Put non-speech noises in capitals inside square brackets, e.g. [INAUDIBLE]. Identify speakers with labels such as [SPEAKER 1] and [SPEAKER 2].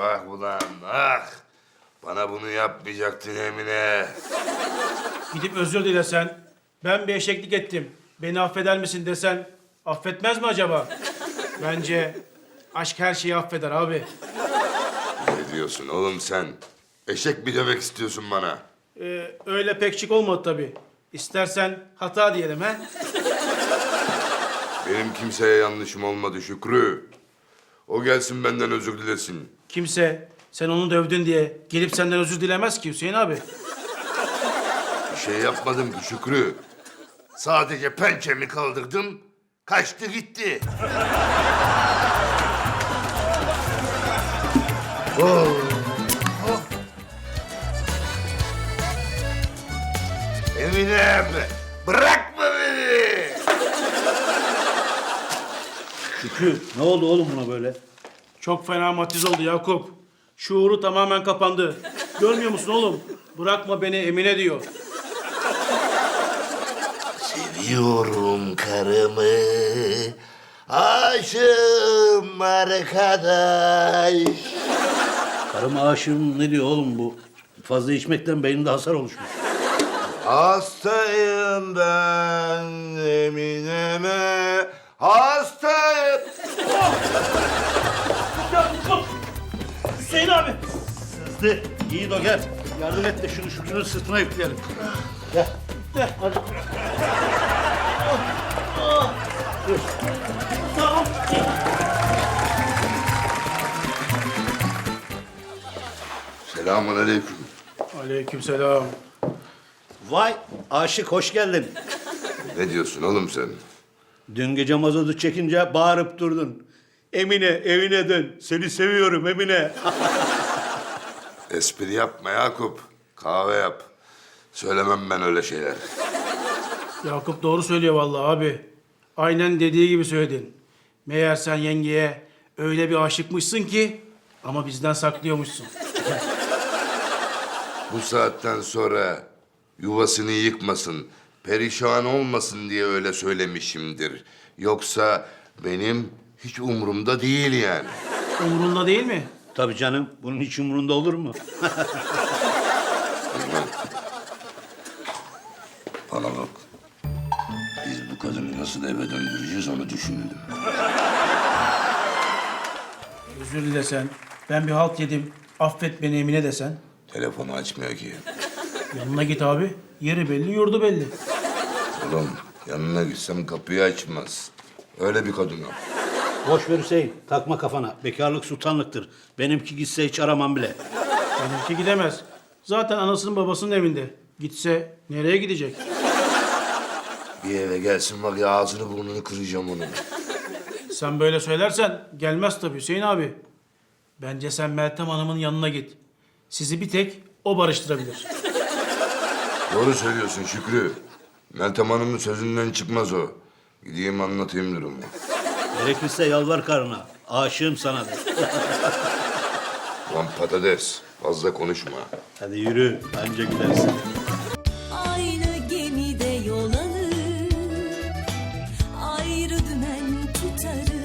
[SPEAKER 1] ah ulan ah. Bana bunu yapmayacaktın Emine.
[SPEAKER 2] Gidip özür dilesen, ben bir eşeklik ettim, beni affeder misin desen, affetmez mi acaba? Bence aşk her şeyi affeder abi.
[SPEAKER 1] Ne diyorsun oğlum sen? Eşek mi demek istiyorsun bana?
[SPEAKER 2] Ee, öyle pek şık olmadı tabii. İstersen hata diyelim he.
[SPEAKER 1] Benim kimseye yanlışım olmadı Şükrü. O gelsin benden özür dilesin.
[SPEAKER 2] Kimse sen onu dövdün diye gelip senden özür dilemez ki Hüseyin abi.
[SPEAKER 1] Bir şey yapmadım ki Şükrü. Sadece pençemi kaldırdım, kaçtı gitti. Oh. Oh. Eminem, bırakma beni.
[SPEAKER 3] Şükrü ne oldu oğlum buna böyle?
[SPEAKER 2] Çok fena matiz oldu Yakup. Şuuru tamamen kapandı. Görmüyor musun oğlum? Bırakma beni Emine diyor.
[SPEAKER 1] Seviyorum karımı. Aşığım arkadaş.
[SPEAKER 3] Karıma aşığım ne diyor oğlum bu? Fazla içmekten beynimde hasar oluşmuş.
[SPEAKER 1] Hastayım ben Emine'me. Hastayım.
[SPEAKER 2] Hüseyin abi.
[SPEAKER 3] Sızdı. İyi de gel. Yardım et de şunu Şükrü'nün sırtına yükleyelim. Gel.
[SPEAKER 2] De.
[SPEAKER 3] Hadi.
[SPEAKER 2] Tamam.
[SPEAKER 1] Selamun aleyküm.
[SPEAKER 2] Aleykümselam.
[SPEAKER 3] Vay aşık hoş geldin.
[SPEAKER 1] Ne diyorsun oğlum sen?
[SPEAKER 3] Dün gece mazotu çekince bağırıp durdun. Emine evine dön. Seni seviyorum Emine.
[SPEAKER 1] Espri yapma Yakup. Kahve yap. Söylemem ben öyle şeyler.
[SPEAKER 2] Yakup doğru söylüyor vallahi abi. Aynen dediği gibi söyledin. Meğer sen yengeye öyle bir aşıkmışsın ki ama bizden saklıyormuşsun. [LAUGHS]
[SPEAKER 1] Bu saatten sonra yuvasını yıkmasın, perişan olmasın diye öyle söylemişimdir. Yoksa benim hiç umurumda değil yani.
[SPEAKER 2] Umurunda değil mi?
[SPEAKER 3] Tabii canım. Bunun hiç umurunda olur mu?
[SPEAKER 1] Bana bak. Biz bu kadını nasıl eve döndüreceğiz onu düşünelim.
[SPEAKER 2] Özür dilesen, ben bir halt yedim, affet beni Emine desen.
[SPEAKER 1] Telefonu açmıyor ki.
[SPEAKER 2] Yanına git abi, yeri belli, yurdu belli.
[SPEAKER 1] Oğlum yanına gitsem kapıyı açmaz. Öyle bir kadın o.
[SPEAKER 3] Boş ver Hüseyin. Takma kafana. Bekarlık sultanlıktır. Benimki gitse hiç aramam bile.
[SPEAKER 2] Benimki gidemez. Zaten anasının babasının evinde. Gitse nereye gidecek?
[SPEAKER 1] Bir eve gelsin var ya ağzını burnunu kıracağım onun.
[SPEAKER 2] Sen böyle söylersen gelmez tabii Hüseyin abi. Bence sen Meltem Hanım'ın yanına git. Sizi bir tek o barıştırabilir.
[SPEAKER 1] Doğru söylüyorsun Şükrü. Meltem Hanım'ın sözünden çıkmaz o. Gideyim anlatayım durumu.
[SPEAKER 3] Gerekirse yalvar karına. Aşığım sana.
[SPEAKER 1] Lan patates. Fazla konuşma.
[SPEAKER 3] Hadi yürü. Anca gidersin. Gemide yol alır Ayrı dümen tutarız